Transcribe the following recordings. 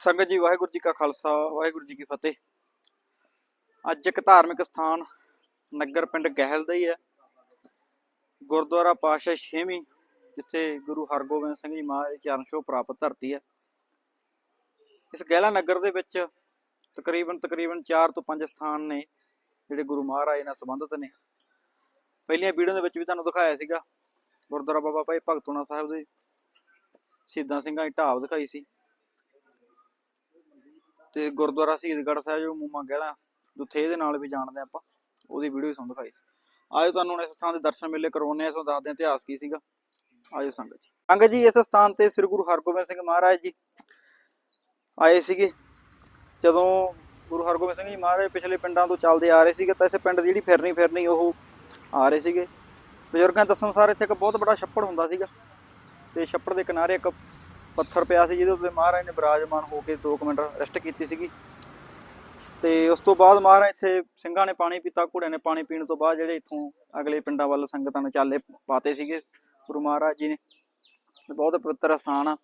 ਸੰਗਤ ਜੀ, ਵਾਹਿਗੁਰੂ ਜੀ ਕਾ ਖਾਲਸਾ, ਵਾਹਿਗੁਰੂ ਜੀ ਕੀ ਫਤਿਹ। ਅੱਜ ਇੱਕ ਧਾਰਮਿਕ ਸਥਾਨ ਨਗਰ ਪਿੰਡ ਗਹਿਲ ਦਾ ਹੀ ਹੈ। ਗੁਰਦੁਆਰਾ ਪਾਸ਼ਾ ਛੇਵੀਂ, ਜਿੱਥੇ ਗੁਰੂ ਹਰਗੋਬਿੰਦ ਸਿੰਘ ਜੀ ਮਹਾਰਾਜ ਚਰਨ ਛੋਹ ਪ੍ਰਾਪਤ ਧਰਤੀ ਹੈ। ਇਸ ਗਹਿਲਾ ਨਗਰ ਦੇ ਵਿੱਚ ਤਕਰੀਬਨ ਤਕਰੀਬਨ 4 ਤੋਂ 5 ਸਥਾਨ ਨੇ, ਜਿਹੜੇ ਗੁਰੂ ਮਹਾਰਾਜ ਨਾਲ ਸੰਬੰਧਿਤ ਨੇ। ਪਹਿਲੀਆਂ ਵੀਡੀਓ ਦੇ ਵਿੱਚ ਵੀ ਤੁਹਾਨੂੰ ਦਿਖਾਇਆ ਸੀਗਾ। ਗੁਰਦੁਆਰਾ ਬਾਬਾ ਭਾਈ ਭਗਤੂਣਾ ਸਾਹਿਬ ਦੇ ਸ਼ਹੀਦਾਂ ਸਿੰਘਾਂ ਦੀ ਢਾਬ ਦਿਖਾਈ ਸੀ। ਤੇ ਗੁਰਦੁਆਰਾ ਸ਼ਹੀਦਗੜ੍ਹ ਸਾਹਿਬ ਜੋ ਮੂਮਾ ਗਹਿਲਾ ਦੁੱਥੇ ਦੇ ਨਾਲ ਵੀ ਜਾਣਦੇ ਆਪਾਂ, ਉਹਦੀ ਵੀਡੀਓ ਤੁਹਾਨੂੰ ਦਿਖਾਈ ਸੀ। ਆਜੋ ਤੁਹਾਨੂੰ ਹੁਣ ਇਸ ਸਥਾਨ ਦੇ ਦਰਸ਼ਨ ਮੇਲੇ ਕਰਵਾਉਣੇ ਆ ਸੋ ਦੱਸਦੇ ਹਾਂ ਇਤਿਹਾਸ ਕੀ ਸੀਗਾ। ਆਜੋ ਸੰਗਤ ਜੀ। ਸੰਗਤ ਜੀ, ਇਸ ਸਥਾਨ ਤੇ ਸ੍ਰੀ ਗੁਰੂ ਹਰਗੋਬਿੰਦ ਸਿੰਘ ਮਹਾਰਾਜ ਜੀ ਆਏ ਸੀਗੇ। ਜਦੋਂ ਗੁਰੂ ਹਰਗੋਬਿੰਦ ਸਿੰਘ ਜੀ ਮਹਾਰਾਜ ਪਿਛਲੇ ਪਿੰਡਾਂ ਤੋਂ ਚੱਲਦੇ ਆ ਰਹੇ ਸੀਗੇ, ਤਾਂ ਇਸੇ ਪਿੰਡ ਦੀ ਜਿਹੜੀ ਫਿਰਨੀ ਫਿਰਨੀ ਉਹ ਆ ਰਹੇ ਸੀਗੇ। ਬਜ਼ੁਰਗਾਂ ਦੱਸਣ ਸਾਰ ਇੱਥੇ ਇੱਕ ਬਹੁਤ ਵੱਡਾ ਛੱਪੜ ਹੁੰਦਾ ਸੀਗਾ। ਤੇ ਛੱਪੜ ਦੇ ਕਿਨਾਰੇ ਇੱਕ ਪੱਥਰ ਪਿਆ ਸੀ ਜਿਹਦੇ ਉੱਤੇ ਮਹਾਰਾਜ ਨੇ ਬਿਰਾਜਮਾਨ ਹੋ ਕੇ 2 ਮਿੰਟ ਰੈਸਟ ਕੀਤੀ ਸੀਗੀ। ਤੇ ਉਸ ਤੋਂ ਬਾਅਦ ਮਹਾਰਾਜ ਇੱਥੇ ਸਿੰਘਾਂ ਨੇ ਪਾਣੀ ਪੀਤਾ, ਘੋੜਿਆਂ ਨੇ ਪਾਣੀ ਪੀਣ ਤੋਂ ਬਾਅਦ ਜਿਹੜੇ ਇੱਥੋਂ ਅਗਲੇ ਪਿੰਡਾਂ ਵੱਲ ਸੰਗਤਾਂ ਨੇ ਚਾਲੇ ਪਾਤੇ ਸੀਗੇ, ਗੁਰੂ ਮਹਾਰਾਜ ਜੀ ਨੇ। ਬਹੁਤ ਪਵਿੱਤਰ ਸਥਾਨ ਆ।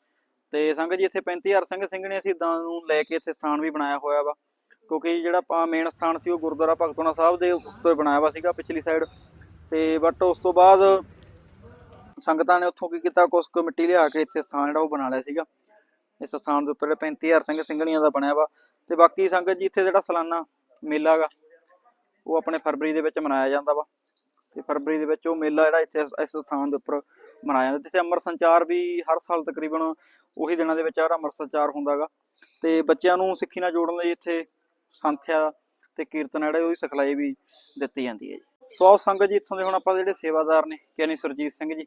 ਤੇ ਸੰਗਤ ਜੀ, ਇੱਥੇ 35000 ਸਿੰਘ ਨੇ ਸ਼ਹੀਦਾਂ ਨੂੰ ਲੈ ਕੇ ਇੱਥੇ ਸਥਾਨ ਵੀ ਬਣਾਇਆ ਹੋਇਆ ਵਾ। ਕਿਉਂਕਿ ਜਿਹੜਾ ਪਾ ਮੇਨ ਸਥਾਨ ਸੀ, ਉਹ ਗੁਰਦੁਆਰਾ ਭਗਤੋਣਾ ਸਾਹਿਬ ਦੇ ਉੱਤੇ ਬਣਾਇਆ ਵਾ ਸੀਗਾ, ਪਿਛਲੀ ਸਾਈਡ ਤੇ ਬਟ ਉਸ ਤੋਂ ਬਾਅਦ ਸੰਗਤਾਂ ਨੇ ਉੱਥੋਂ ਕੀ ਕੀਤਾ, ਕੁਛ ਕੁ ਮਿੱਟੀ ਲਿਆ ਕੇ ਇੱਥੇ ਸਥਾਨ ਜਿਹੜਾ ਉਹ ਬਣਾ ਲਿਆ ਸੀਗਾ। ਇਸ ਸਥਾਨ ਦੇ ਉੱਪਰ 35000 ਸਿੰਘ ਸਿੰਘਣੀਆਂ ਦਾ ਬਣਿਆ ਵਾ। ਤੇ ਬਾਕੀ ਸੰਗਤ ਜੀ ਇੱਥੇ ਜਿਹੜਾ ਸਾਲਾਨਾ ਮੇਲਾ ਗਾ, ਉਹ ਆਪਣੇ ਫਰਵਰੀ ਦੇ ਵਿੱਚ ਮਨਾਇਆ ਜਾਂਦਾ ਵਾ। ਤੇ ਫਰਵਰੀ ਦੇ ਵਿੱਚ ਉਹ ਮੇਲਾ ਜਿਹੜਾ ਇੱਥੇ ਇਸ- ਸਥਾਨ ਦੇ ਉੱਪਰ ਮਨਾਇਆ ਜਾਂਦਾ। ਤੇ ਅੰਮ੍ਰਿਤ ਸੰਚਾਰ ਵੀ ਹਰ ਸਾਲ ਤਕਰੀਬਨ ਉਹੀ ਦਿਨਾਂ ਦੇ ਵਿੱਚ ਜਿਹੜਾ ਅੰਮ੍ਰਿਤ ਸੰਚਾਰ ਹੁੰਦਾਗਾ ਤੇ ਬੱਚਿਆਂ ਨੂੰ ਸਿੱਖੀ ਨਾਲ ਜੋੜਨ ਲਈ ਇੱਥੇ ਸੰਥਿਆ ਤੇ ਕੀਰਤਨ ਜਿਹੜੇ, ਉਹਦੀ ਸਿਖਲਾਈ ਵੀ ਦਿੱਤੀ ਜਾਂਦੀ ਹੈ ਜੀ। ਸੋ ਸੰਗਤ ਜੀ, ਇੱਥੋਂ ਦੇ ਹੁਣ ਆਪਾਂ ਜਿਹੜੇ ਸੇਵਾਦਾਰ ਨੇ, ਯਾਨੀ ਸੁਰਜੀਤ ਸਿੰਘ ਜੀ।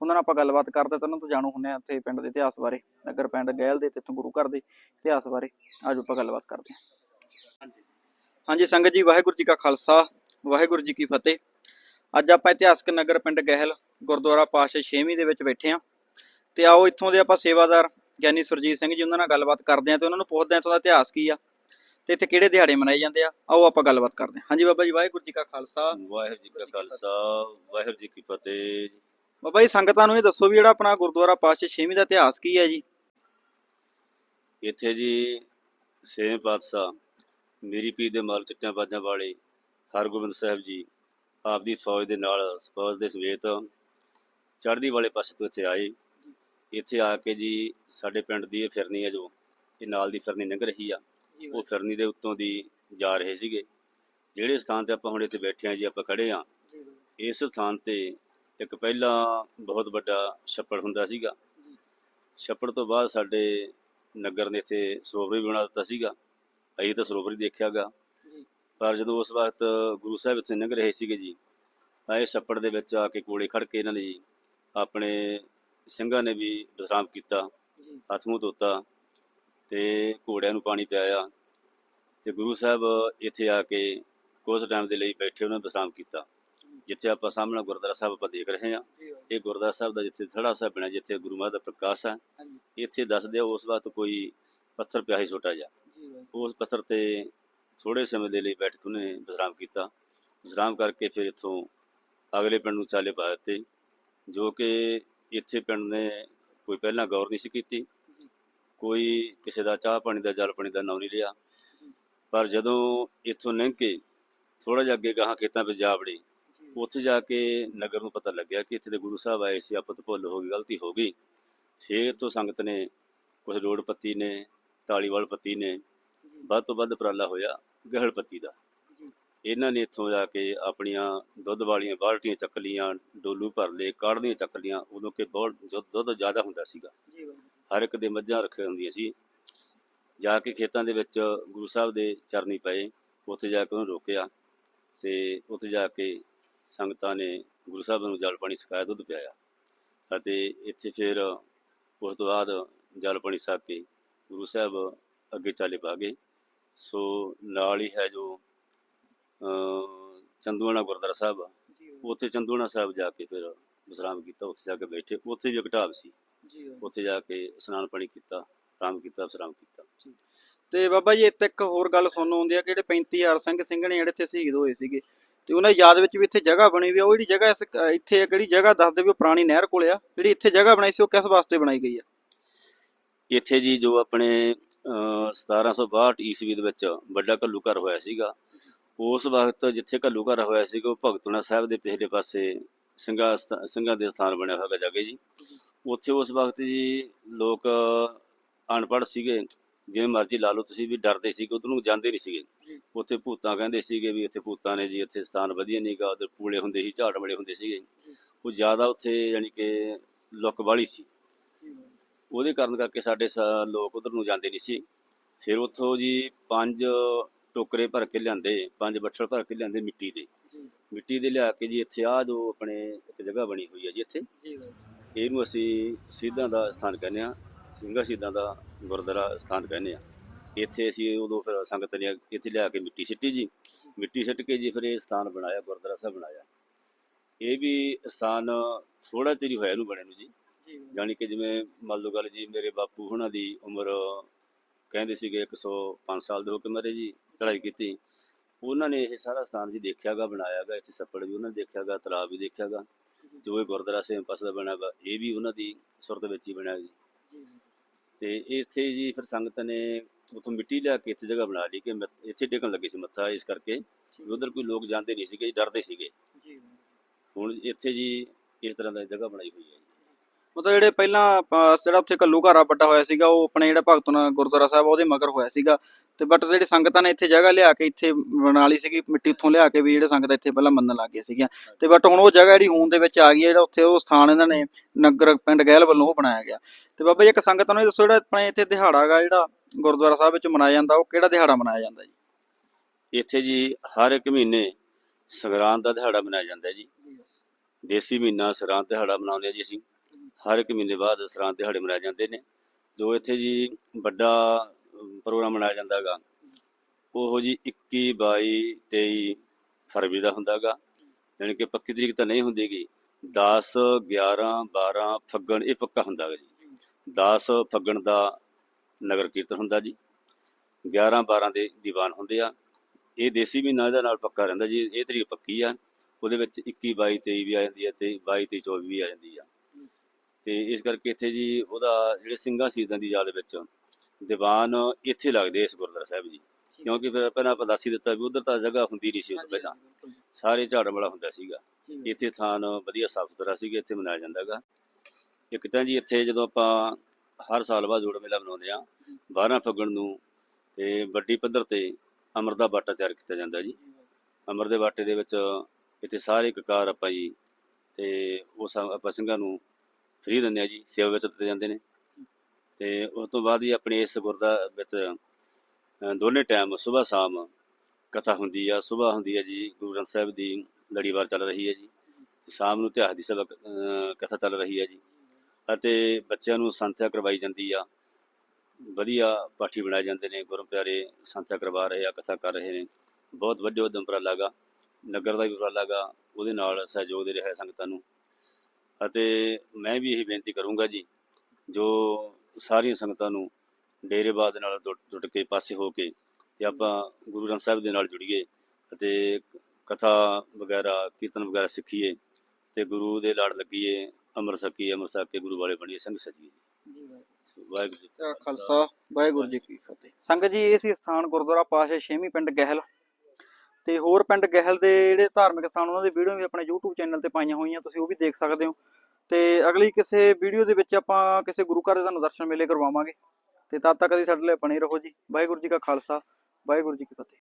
ਉਹਨਾਂ ਨਾਲ ਆਪਾਂ ਗੱਲਬਾਤ ਕਰਦੇ ਤਾਂ ਉਹਨਾਂ ਤੋਂ ਜਾਣੂ ਹੁੰਨੇ ਆ ਇੱਥੇ ਪਿੰਡ ਦੇ ਇਤਿਹਾਸ ਬਾਰੇ, ਨਗਰ ਪਿੰਡ ਗਹਿਲ ਦੇ ਤੇ ਇੱਥੋਂ ਗੁਰੂ ਘਰ ਦੇ ਇਤਿਹਾਸ ਬਾਰੇ। ਆਜੋ ਆਪਾਂ ਗੱਲਬਾਤ ਕਰਦੇ ਹਾਂ। ਹਾਂਜੀ ਸੰਗਤ ਜੀ, ਵਾਹਿਗੁਰੂ ਜੀ ਕਾ ਖਾਲਸਾ, ਵਾਹਿਗੁਰੂ ਜੀ ਕੀ ਫਤਿਹ। ਅੱਜ ਆਪਾਂ ਇਤਿਹਾਸਕ ਨਗਰ ਪਿੰਡ ਗਹਿਲ, ਗੁਰਦੁਆਰਾ ਪਾਸ਼ਾ 6ਵੀਂ ਦੇ ਵਿੱਚ ਬੈਠੇ ਆ ਤੇ ਆਓ ਇੱਥੋਂ ਦੇ ਆਪਾਂ ਸੇਵਾਦਾਰ ਗਿਆਨੀ ਸੁਰਜੀਤ ਸਿੰਘ ਜੀ, ਉਹਨਾਂ ਨਾਲ ਗੱਲਬਾਤ ਕਰਦੇ ਆ ਤੇ ਉਹਨਾਂ ਨੂੰ ਪੁੱਛਦੇ ਆ ਇੱਥੋਂ ਦਾ ਇਤਿਹਾਸ ਕੀ ਆ ਤੇ ਇੱਥੇ ਕਿਹੜੇ ਦਿਹਾੜੇ ਮਨਾਏ ਜਾਂਦੇ ਆ। ਆਓ ਆਪਾਂ ਗੱਲਬਾਤ ਕਰਦੇ ਹਾਂ। ਹਾਂਜੀ ਬਾਬਾ ਜੀ, ਵਾਹਿਗੁਰੂ ਜੀ ਕਾ ਖਾਲਸਾ। ਵਾਹਿਗੁਰੂ ਜੀ ਕਾ ਖਾਲਸਾ, ਵਾਹਿਗੁਰੂ ਜੀ ਕੀ ਫਤਿਹ। ਬਾਬਾ ਜੀ ਸੰਗਤਾਂ ਨੂੰ ਇਹ ਦੱਸੋ ਵੀ ਜਿਹੜਾ ਆਪਣਾ ਗੁਰਦੁਆਰਾ ਪਾਸ਼ਾ 6ਵੀਂ ਦਾ ਇਤਿਹਾਸ ਕੀ ਹੈ ਜੀ? ਇੱਥੇ ਜੀ ਛੇਵੇਂ ਪਾਤਸ਼ਾਹ ਮੇਰੀ ਪੀਰ ਦੇ ਮਾਲ ਚਿੱਟਿਆਂ ਬਾਜਾਂ ਵਾਲੇ ਹਰਗੋਬਿੰਦ ਸਾਹਿਬ ਜੀ ਆਪਦੀ ਫੌਜ ਦੇ ਨਾਲ ਫੌਜ ਦੇ ਸਮੇਤ ਚੜ੍ਹਦੀ ਵਾਲੇ ਪਾਸੇ ਤੋਂ ਇੱਥੇ ਆਏ। ਇੱਥੇ ਆ ਕੇ ਜੀ ਸਾਡੇ ਪਿੰਡ ਦੀ ਇਹ ਫਿਰਨੀ ਹੈ ਜੋ ਇਹ ਨਾਲ ਦੀ ਫਿਰਨੀ ਲੰਘ ਰਹੀ ਆ। ਉਹ ਫਿਰਨੀ ਦੇ ਉੱਤੋਂ ਦੀ ਜਾ ਰਹੇ ਸੀਗੇ। ਜਿਹੜੇ ਸਥਾਨ ਤੇ ਆਪਾਂ ਹੁਣ ਇੱਥੇ ਬੈਠੇ ਆ ਜੀ ਆਪਾਂ ਖੜੇ ਆ ਇਸ ਸਥਾਨ ਤੇ ਇੱਕ ਪਹਿਲਾਂ ਬਹੁਤ ਵੱਡਾ ਛੱਪੜ ਹੁੰਦਾ ਸੀਗਾ। ਛੱਪੜ ਤੋਂ ਬਾਅਦ ਸਾਡੇ ਨਗਰ ਨੇ ਇੱਥੇ ਸਰੋਵਰ ਵੀ ਬਣਾ ਦਿੱਤਾ ਸੀਗਾ। ਅਸੀਂ ਤਾਂ ਸਰੋਵਰ ਹੀ ਦੇਖਿਆਗਾ ਪਰ ਜਦੋਂ ਉਸ ਵਕਤ ਗੁਰੂ ਸਾਹਿਬ ਇੱਥੇ ਲੰਘ ਰਹੇ ਸੀਗੇ ਜੀ ਤਾਂ ਇਹ ਛੱਪੜ ਦੇ ਵਿੱਚ ਆ ਕੇ ਕੋਲੇ ਖੜ ਕੇ ਇਹਨਾਂ ਨੇ ਜੀ ਆਪਣੇ ਸਿੰਘਾਂ ਨੇ ਵੀ ਵਿਸ਼ਰਾਮ ਕੀਤਾ ਹੱਥ ਮੂੰਹ ਧੋਤਾ ਤੇ ਘੋੜਿਆਂ ਨੂੰ ਪਾਣੀ ਪਿਆਇਆ ਤੇ ਗੁਰੂ ਸਾਹਿਬ ਇੱਥੇ ਆ ਕੇ ਕੁਝ ਟਾਈਮ ਦੇ ਲਈ ਬੈਠੇ ਉਹਨਾਂ ਨੇ ਵਿਸ਼ਰਾਮ ਕੀਤਾ। ਜਿੱਥੇ ਆਪਾਂ ਸਾਹਮਣੇ ਗੁਰਦੁਆਰਾ ਸਾਹਿਬ ਆਪਾਂ ਦੇਖ ਰਹੇ ਹਾਂ। ਇਹ ਗੁਰਦੁਆਰਾ ਸਾਹਿਬ ਦਾ ਜਿੱਥੇ ਥੜਾ ਸਾਹਿਬ ਬਣਿਆ ਜਿੱਥੇ ਗੁਰੂ ਮਹਾਰਾਜ ਦਾ ਪ੍ਰਕਾਸ਼ ਹੈ ਇੱਥੇ ਦੱਸਦੇ ਆ ਉਸ ਵਕਤ ਕੋਈ ਪੱਥਰ ਪਿਆ ਸੀ ਛੋਟਾ ਜਿਹਾ। ਉਸ ਪੱਥਰ ਤੇ ਥੋੜੇ ਸਮੇਂ ਦੇ ਲਈ ਬੈਠ ਕੇ ਉਹਨੇ ਵਿਸ਼ਰਾਮ ਕੀਤਾ। ਵਿਸ਼ਰਾਮ ਕਰਕੇ ਫਿਰ ਇੱਥੋਂ ਅਗਲੇ ਪਿੰਡ ਨੂੰ ਚਾਲੇ ਪਾ ਦਿੱਤੇ ਜੋ ਕਿ ਇੱਥੇ ਪਿੰਡ ਨੇ ਕੋਈ ਪਹਿਲਾਂ ਗੌਰ ਨਹੀਂ ਸੀ ਕੀਤੀ। ਕੋਈ ਕਿਸੇ ਦਾ ਚਾਹ ਪਾਣੀ ਦਾ ਜਲ ਪਾਣੀ ਦਾ ਨਾਂ ਨਹੀਂ ਲਿਆ। ਪਰ ਜਦੋਂ ਇੱਥੋਂ ਲੰਘ ਕੇ ਥੋੜਾ ਜਿਹਾ ਅੱਗੇ ਗਾਹਾਂ ਖੇਤਾਂ ਵਿੱਚ ਜਾ ਵੜੇ ਉੱਥੇ ਜਾ ਕੇ ਨਗਰ ਨੂੰ ਪਤਾ ਲੱਗਿਆ ਕਿ ਇੱਥੇ ਦੇ ਗੁਰੂ ਸਾਹਿਬ ਆਏ ਸੀ ਆਪਾਂ ਤੋਂ ਭੁੱਲ ਹੋ ਗਈ ਗਲਤੀ ਹੋ ਗਈ। ਫੇਰ ਤੋਂ ਸੰਗਤ ਨੇ ਕੁਝ ਰੋਡ ਪੱਤੀ ਨੇ ਤਾਲੀਵਾਲ ਪੱਤੀ ਨੇ ਵੱਧ ਤੋਂ ਵੱਧ ਉਪਰਾਲਾ ਹੋਇਆ ਗਹਿਲ ਪੱਤੀ ਦਾ। ਇਹਨਾਂ ਨੇ ਇੱਥੋਂ ਜਾ ਕੇ ਆਪਣੀਆਂ ਦੁੱਧ ਵਾਲੀਆਂ ਬਾਲਟੀਆਂ ਚੱਕ ਲੀਆਂ ਡੋਲੂ ਭਰ ਲਏ ਕਾੜਦੀਆਂ ਚੱਕ ਲੀਆਂ ਉਦੋਂ ਕਿ ਬਹੁਤ ਦੁੱਧ ਜ਼ਿਆਦਾ ਹੁੰਦਾ ਸੀਗਾ। ਹਰ ਇੱਕ ਦੇ ਮੱਝਾਂ ਰੱਖੇ ਹੁੰਦੀਆਂ ਸੀ। ਜਾ ਕੇ ਖੇਤਾਂ ਦੇ ਵਿੱਚ ਗੁਰੂ ਸਾਹਿਬ ਦੇ ਚਰਨੀ ਪਏ ਉੱਥੇ ਜਾ ਕੇ ਉਹਨੂੰ ਰੋਕਿਆ ਤੇ ਉੱਥੇ ਜਾ ਕੇ ਸੰਗਤਾਂ ਨੇ ਗੁਰੂ ਸਾਹਿਬ ਨੂੰ ਜਲ ਪਾਣੀ ਛਕਾਇਆ ਦੁੱਧ ਪਿਆਇਆ ਅਤੇ ਇੱਥੇ ਫਿਰ ਉਸ ਤੋਂ ਬਾਅਦ ਜਲ ਪਾਣੀ ਛਕ ਕੇ ਗੁਰੂ ਸਾਹਿਬ ਅੱਗੇ ਚਾਲੇ ਗਏ। ਸੋ ਨਾਲ ਹੀ ਹੈ ਜੋ ਚੰਦੂਆਣਾ ਗੁਰਦੁਆਰਾ ਸਾਹਿਬ ਉੱਥੇ ਚੰਦੂਆਣਾ ਸਾਹਿਬ ਜਾ ਕੇ ਫਿਰ ਵਿਸ਼ਰਾਮ ਕੀਤਾ ਉੱਥੇ ਜਾ ਕੇ ਬੈਠੇ ਉੱਥੇ ਵੀ ਢਾਬ ਸੀ। ਉੱਥੇ ਜਾ ਕੇ ਇਸ਼ਨਾਨ ਪਾਣੀ ਕੀਤਾ ਆਰਾਮ ਕੀਤਾ ਵਿਸ਼ਰਾਮ ਕੀਤਾ। ਤੇ ਬਾਬਾ ਜੀ ਇੱਥੇ ਇੱਕ ਹੋਰ ਗੱਲ ਸੁਣਨ ਆਉਂਦੀ ਆ ਕਿ ਜਿਹੜੇ 35000 ਸਿੰਘ ਸਿੰਘਣੇ ਜਿਹੜੇ ਇੱਥੇ ਸ਼ਹੀਦ ਹੋਏ ਸੀਗੇ ਤੇ ਉਹਨਾਂ ਦੀ ਯਾਦ ਵਿੱਚ ਵੀ ਇੱਥੇ ਜਗ੍ਹਾ ਬਣੀ ਵੀ ਆ, ਉਹ ਜਿਹੜੀ ਜਗ੍ਹਾ ਇਸ ਇੱਥੇ ਆ ਕਿਹੜੀ ਜਗ੍ਹਾ ਦੱਸਦੇ ਵੀ ਉਹ ਪੁਰਾਣੀ ਨਹਿਰ ਕੋਲ ਆ, ਜਿਹੜੀ ਇੱਥੇ ਜਗ੍ਹਾ ਬਣਾਈ ਸੀ ਉਹ ਕਿਸ ਵਾਸਤੇ ਬਣਾਈ ਗਈ ਆ? ਇੱਥੇ ਜੀ ਜੋ ਆਪਣੇ ਅ 1762 ਈਸਵੀ ਦੇ ਵਿੱਚ ਵੱਡਾ ਘੱਲੂ ਘਰ ਹੋਇਆ ਸੀਗਾ, ਉਸ ਵਕਤ ਜਿੱਥੇ ਘੱਲੂ ਘਰ ਹੋਇਆ ਸੀਗਾ, ਉਹ ਭਗਤੂਣਾ ਸਾਹਿਬ ਦੇ ਪਿਛਲੇ ਪਾਸੇ ਸਿੰਘਾਂ ਸਥ- ਸਿੰਘਾਂ ਦੇ ਸਥਾਨ ਬਣਿਆ ਹੋਇਆ ਜਗੇ ਜੀ। ਉੱਥੇ ਉਸ ਵਕਤ ਜੀ ਲੋਕ ਅਨਪੜ੍ਹ ਸੀਗੇ ਜਿਵੇਂ ਮਰਜ਼ੀ ਲਾ ਲਓ ਤੁਸੀਂ ਵੀ ਡਰਦੇ ਸੀਗੇ ਉਧਰ ਨੂੰ ਜਾਂਦੇ ਨਹੀਂ ਸੀਗੇ। ਉੱਥੇ ਭੂਤਾਂ ਕਹਿੰਦੇ ਸੀਗੇ ਵੀ ਇੱਥੇ ਭੂਤਾਂ ਨੇ ਜੀ ਇੱਥੇ ਸਥਾਨ ਵਧੀਆ ਨਹੀਂਗਾ ਉਧਰ ਪੂਲੇ ਹੁੰਦੇ ਸੀ ਝਾੜ ਬੜੇ ਹੁੰਦੇ ਸੀਗੇ। ਉਹ ਜ਼ਿਆਦਾ ਉੱਥੇ ਯਾਨੀ ਕਿ ਲੁੱਕ ਵਾਲੀ ਸੀ। ਉਹਦੇ ਕਾਰਨ ਕਰਕੇ ਸਾਡੇ ਸ- ਲੋਕ ਉਧਰ ਨੂੰ ਜਾਂਦੇ ਨਹੀਂ ਸੀ। ਫਿਰ ਉੱਥੋਂ ਜੀ ਪੰਜ ਟੋਕਰੇ ਭਰ ਕੇ ਲਿਆਂਦੇ ਪੰਜ ਬੱਠਲ ਭਰ ਕੇ ਲਿਆਂਦੇ ਮਿੱਟੀ ਦੇ। ਮਿੱਟੀ ਦੇ ਲਿਆ ਕੇ ਜੀ ਇੱਥੇ ਆ ਜੋ ਆਪਣੇ ਇੱਕ ਜਗ੍ਹਾ ਬਣੀ ਹੋਈ ਹੈ ਜੀ ਇੱਥੇ। ਇਹਨੂੰ ਅਸੀਂ ਸਿੱਧਾਂ ਦਾ ਸਥਾਨ ਕਹਿੰਦੇ ਆ ਸਿੰਘਾਂ ਸ਼ਹੀਦਾਂ ਦਾ ਗੁਰਦੁਆਰਾ ਸਥਾਨ ਕਹਿੰਦੇ ਆ। ਇੱਥੇ ਅਸੀਂ ਉਦੋਂ ਫਿਰ ਸੰਗਤ ਨੇ ਇੱਥੇ ਲਿਆ ਕੇ ਮਿੱਟੀ ਸਿੱਟੀ ਜੀ। ਮਿੱਟੀ ਸਿੱਟ ਕੇ ਜੀ ਫਿਰ ਇਹ ਸਥਾਨ ਬਣਾਇਆ ਗੁਰਦੁਆਰਾ ਸਾਹਿਬ ਬਣਾਇਆ। ਇਹ ਵੀ ਸਥਾਨ ਥੋੜਾ ਚਿਰ ਹੀ ਹੋਇਆ ਇਹਨੂੰ ਬਣੇ ਨੂੰ ਜੀ। ਜਾਣੀ ਕਿ ਜਿਵੇਂ ਮੰਨ ਲਓ ਗੱਲ ਜੀ ਮੇਰੇ ਬਾਪੂ ਹੁਣਾਂ ਦੀ ਉਮਰ ਕਹਿੰਦੇ ਸੀਗੇ 105 ਸਾਲ ਦੇ ਹੋ ਕੇ ਮਰੇ ਜੀ ਚੜਾਈ ਕੀਤੀ। ਉਹਨਾਂ ਨੇ ਇਹ ਸਾਰਾ ਸਥਾਨ ਜੀ ਦੇਖਿਆਗਾ ਬਣਾਇਆਗਾ ਇੱਥੇ ਸੱਪੜ ਵੀ ਉਹਨਾਂ ਨੇ ਦੇਖਿਆਗਾ ਤਲਾਬ ਵੀ ਦੇਖਿਆਗਾ ਜੋ। ਇਹ ਗੁਰਦੁਆਰਾ ਸੇਮ ਪਾਸੇ ਦਾ ਬਣਿਆ ਵਾ ਇਹ ਵੀ ਉਹਨਾਂ ਦੀ ਸੁਰਤ ਵਿੱਚ ਹੀ ਬਣਿਆ ਜੀ। ਤੇ ਇੱਥੇ ਜੀ ਫਿਰ ਸੰਗਤ ਨੇ ਉਥੋਂ ਮਿੱਟੀ ਲਿਆ ਕੇ ਇੱਥੇ ਜਗ੍ਹਾ ਬਣਾ ਲਈ ਕਿ ਇੱਥੇ ਟੇਕਣ ਲੱਗੇ ਸੀ ਮੱਥਾ ਇਸ ਕਰਕੇ ਉਧਰ ਕੋਈ ਲੋਕ ਜਾਂਦੇ ਨਹੀਂ ਸੀਗੇ ਡਰਦੇ ਸੀਗੇ। ਹੁਣ ਇੱਥੇ ਜੀ ਇਸ ਤਰ੍ਹਾਂ ਦਾ ਜਗ੍ਹਾ ਬਣਾਈ ਹੋਈ ਹੈ ਮਤਲਬ ਜਿਹੜੇ ਪਹਿਲਾਂ ਆਪਾਂ ਜਿਹੜਾ ਉੱਥੇ ਕੱਲੂ ਘਾਰਾ ਵੱਡਾ ਹੋਇਆ ਸੀਗਾ ਉਹ ਆਪਣੇ ਜਿਹੜਾ ਭਗਤਨਾ ਗੁਰਦੁਆਰਾ ਸਾਹਿਬ ਆ, ਉਹਦੇ ਮਗਰ ਹੋਇਆ ਸੀਗਾ। ਤੇ ਬਟ ਜਿਹੜੀ ਸੰਗਤਾਂ ਨੇ ਇੱਥੇ ਜਗ੍ਹਾ ਲਿਆ ਕੇ ਇੱਥੇ ਬਣਾ ਲਈ ਸੀਗੀ ਮਿੱਟੀ ਉੱਥੋਂ ਲਿਆ ਕੇ ਵੀ ਜਿਹੜੇ ਸੰਗਤਾਂ ਇੱਥੇ ਪਹਿਲਾਂ ਮੰਨਣ ਲੱਗ ਗਏ ਸੀਗੀਆਂ। ਤੇ ਬਟ ਹੁਣ ਉਹ ਜਗ੍ਹਾ ਜਿਹੜੀ ਹੋਣ ਦੇ ਵਿੱਚ ਆ ਗਈ ਹੈ ਜਿਹੜਾ ਉੱਥੇ ਉਹ ਸਥਾਨ ਇਹਨਾਂ ਨੇ ਨਗਰ ਪਿੰਡ ਗਹਿਲ ਵੱਲੋਂ ਉਹ ਬਣਾਇਆ ਗਿਆ। ਤੇ ਬਾਬਾ ਜੀ ਇੱਕ ਸੰਗਤਾਂ ਨੂੰ ਇਹ ਦੱਸੋ ਜਿਹੜਾ ਆਪਣੇ ਇੱਥੇ ਦਿਹਾੜਾ ਗਾ ਜਿਹੜਾ ਗੁਰਦੁਆਰਾ ਸਾਹਿਬ ਵਿੱਚ ਮਨਾਇਆ ਜਾਂਦਾ ਉਹ ਕਿਹੜਾ ਦਿਹਾੜਾ ਮਨਾਇਆ ਜਾਂਦਾ ਜੀ? ਇੱਥੇ ਜੀ ਹਰ ਇੱਕ ਮਹੀਨੇ ਸੰਗਰਾਂਦ ਦਾ ਦਿਹਾੜਾ ਮਨਾਇਆ ਜਾਂਦਾ ਹੈ ਜੀ। ਦੇਸੀ ਮਹੀਨਾ ਸੰਗਰਾਂਦ ਦਿਹਾੜਾ ਮਨਾਉਂਦੇ ਆ ਜੀ ਅਸੀਂ। ਹਰ ਇੱਕ ਮਹੀਨੇ ਬਾਅਦ ਸੰਗਰਾਂਦ ਦਿਹਾੜੇ ਮਨਾਏ ਜਾਂਦੇ ਨੇ। ਜੋ ਇੱਥੇ ਜੀ ਵੱਡਾ ਪ੍ਰੋਗਰਾਮ ਮਨਾਇਆ ਜਾਂਦਾਗਾ, ਉਹ ਜੀ 21 22 23 ਫਰਵਰੀ ਦਾ ਹੁੰਦਾਗਾ। ਯਾਨੀ ਕਿ ਪੱਕੀ ਤਰੀਕ ਤਾਂ ਨਹੀਂ ਹੁੰਦੀਗੀ। 10 11 12 ਫੱਗਣ ਇਹ ਪੱਕਾ ਹੁੰਦਾਗਾ ਜੀ। 10 ਫੱਗਣ ਦਾ ਨਗਰ ਕੀਰਤਨ ਹੁੰਦਾ ਜੀ। 11 12 ਦੇ ਦੀਵਾਨ ਹੁੰਦੇ ਆ। ਇਹ ਦੇਸੀ ਮਹੀਨਾ ਇਹਦਾ ਨਾਲ ਪੱਕਾ ਰਹਿੰਦਾ ਜੀ। ਇਹ ਤਰੀਕ ਪੱਕੀ ਆ। ਉਹਦੇ ਵਿੱਚ 21 22 23 ਵੀ ਆ ਜਾਂਦੀ ਹੈ ਤੇ 22 23 24 ਵੀ ਆ ਜਾਂਦੀ ਆ। ਤੇ ਇਸ ਕਰਕੇ ਇੱਥੇ ਜੀ ਉਹਦਾ ਜਿਹੜੇ ਸਿੰਘਾਂ ਸ਼ਹੀਦਾਂ ਦੀ ਯਾਦ ਵਿੱਚ ਦੀਵਾਨ ਇੱਥੇ ਲੱਗਦੇ ਇਸ ਗੁਰਦੁਆਰਾ ਸਾਹਿਬ ਜੀ। ਕਿਉਂਕਿ ਫਿਰ ਪਹਿਲਾਂ ਆਪਾਂ ਦੱਸ ਹੀ ਦਿੱਤਾ ਵੀ ਉਧਰ ਤਾਂ ਜਗ੍ਹਾ ਹੁੰਦੀ ਨਹੀਂ ਸੀ ਉਦੋਂ ਪਹਿਲਾਂ। ਸਾਰੇ ਝਾੜ ਵਾਲਾ ਹੁੰਦਾ ਸੀਗਾ। ਇੱਥੇ ਥਾਨ ਵਧੀਆ ਸਾਫ਼ ਸੁਥਰਾ ਸੀਗਾ ਇੱਥੇ ਮਨਾਇਆ ਜਾਂਦਾਗਾ ਇੱਕ ਤਾਂ ਜੀ ਇੱਥੇ ਜਦੋਂ ਆਪਾਂ ਹਰ ਸਾਲ ਬਾਅਦ ਜੋੜ ਮੇਲਾ ਮਨਾਉਂਦੇ ਆ 12 ਫੱਗਣ ਨੂੰ ਤੇ ਵੱਡੀ ਪੱਧਰ ਤੇ ਅਮਰ ਦਾ ਬਾਟਾ ਤਿਆਰ ਕੀਤਾ ਜਾਂਦਾ ਜੀ। ਅਮਰ ਦੇ ਬਾਟੇ ਦੇ ਵਿੱਚ ਇੱਥੇ ਸਾਰੇ ਕਕਾਰ ਆਪਾਂ ਜੀ ਤੇ ਉਹ ਆਪਾਂ ਸਿੰਘਾਂ ਨੂੰ ਫ੍ਰੀ ਦਿੰਦੇ ਆ ਜੀ ਸੇਵਾ ਵਿੱਚ ਦਿੱਤੇ ਜਾਂਦੇ ਨੇ। ਤੇ ਉਸ ਤੋਂ ਬਾਅਦ ਹੀ ਆਪਣੇ ਇਸ ਗੁਰਦਾ ਵਿੱਚ ਅ, ਦੋਨੇ ਟਾਈਮ ਸਵੇਰ ਸ਼ਾਮ ਕਥਾ ਹੁੰਦੀ ਆ। ਸਵੇਰ ਹੁੰਦੀ ਹੈ ਜੀ ਗੁਰੂ ਗ੍ਰੰਥ ਸਾਹਿਬ ਦੀ ਲੜੀਵਾਰ ਚੱਲ ਰਹੀ ਹੈ ਜੀ। ਸ਼ਾਮ ਨੂੰ ਇਤਿਹਾਸ ਦੀ ਸਭਾ ਕਥਾ ਚੱਲ ਰਹੀ ਹੈ ਜੀ। ਅਤੇ ਬੱਚਿਆਂ ਨੂੰ ਸੰਥਿਆ ਕਰਵਾਈ ਜਾਂਦੀ ਆ। ਵਧੀਆ ਪਾਠੀ ਬਣਾਏ ਜਾਂਦੇ ਨੇ ਗੁਰੂ ਪਿਆਰੇ ਸੰਥਿਆ ਕਰਵਾ ਰਹੇ ਆ ਕਥਾ ਕਰ ਰਹੇ ਨੇ। ਬਹੁਤ ਵੱਡੇ ਉਦਮ ਉਪਰਾਲਾ ਗਾ। ਨਗਰ ਦਾ ਵੀ ਉਪਰਾਲਾ ਗਾ। ਉਹਦੇ ਨਾਲ ਸਹਿਯੋਗ ਦੇ ਰਿਹਾ ਸੰਗਤਾਂ ਨੂੰ। ਅਤੇ ਮੈਂ ਵੀ ਇਹ ਬੇਨਤੀ ਕਰੂੰਗਾ ਜੀ ਜੋ ਸਾਰੀਆਂ ਸੰਗਤਾਂ ਨੂੰ ਡੇਰੇਬਾਦ ਨਾਲ ਜੁੜ ਜੁੜ ਕੇ ਪਾਸੇ ਹੋ ਕੇ ਤੇ ਆਪਾਂ ਗੁਰੂ ਗ੍ਰੰਥ ਸਾਹਿਬ ਦੇ ਨਾਲ ਜੁੜੀਏ ਅਤੇ ਕਥਾ ਵਗੈਰਾ ਕੀਰਤਨ ਵਗੈਰਾ ਸਿੱਖੀਏ ਤੇ ਗੁਰੂ ਦੇ ਲੜ ਲੱਗੀਏ ਅੰਮ੍ਰਿਤ ਛਕੀਏ ਅੰਮ੍ਰਿਤ ਛਕ ਕੇ ਗੁਰੂ ਵਾਲੇ ਬਣੀਏ ਸੰਗ ਸਜੀਏ। ਵਾਹਿਗੁਰੂ। ਜੀ ਕਾ ਖਾਲਸਾ ਵਾਹਿਗੁਰੂ ਜੀ ਕੀ ਫਤਿਹ। ਸੰਗਤ ਜੀ ਇਹ ਸੀ ਸਥਾਨ ਗੁਰਦੁਆਰਾ ਪਾਸ਼ਾ ਛੇਵੀਂ ਪਿੰਡ ਗਹਿਲ ਤੇ ਹੋਰ ਪਿੰਡ ਗਹਿਲ ਦੇ ਜਿਹੜੇ ਧਾਰਮਿਕ ਸਥਾਨ, ਉਹਨਾਂ ਦੀ ਵੀਡੀਓ ਵੀ ਆਪਣੇ YouTube ਚੈਨਲ ਤੇ ਪਾਈਆਂ ਹੋਈਆਂ, ਤੁਸੀਂ ਉਹ ਵੀ ਦੇਖ ਸਕਦੇ ਹੋ। ਤੇ ਅਗਲੀ ਕਿਸੇ ਵੀਡੀਓ ਦੇ ਵਿੱਚ ਆਪਾਂ ਕਿਸੇ ਗੁਰੂ ਘਰ ਦੇ ਤੁਹਾਨੂੰ ਦਰਸ਼ਨ ਮੇਲੇ ਕਰਵਾਵਾਂਗੇ। ਤੇ ਤਦ ਤੱਕ ਦੀ ਸਾਡੇ ਲਈ ਬਣੇ ਰਹੋ ਜੀ। ਵਾਹਿਗੁਰੂ ਜੀ ਕਾ ਖਾਲਸਾ, ਵਾਹਿਗੁਰੂ ਜੀ ਕੀ ਫਤਿਹ।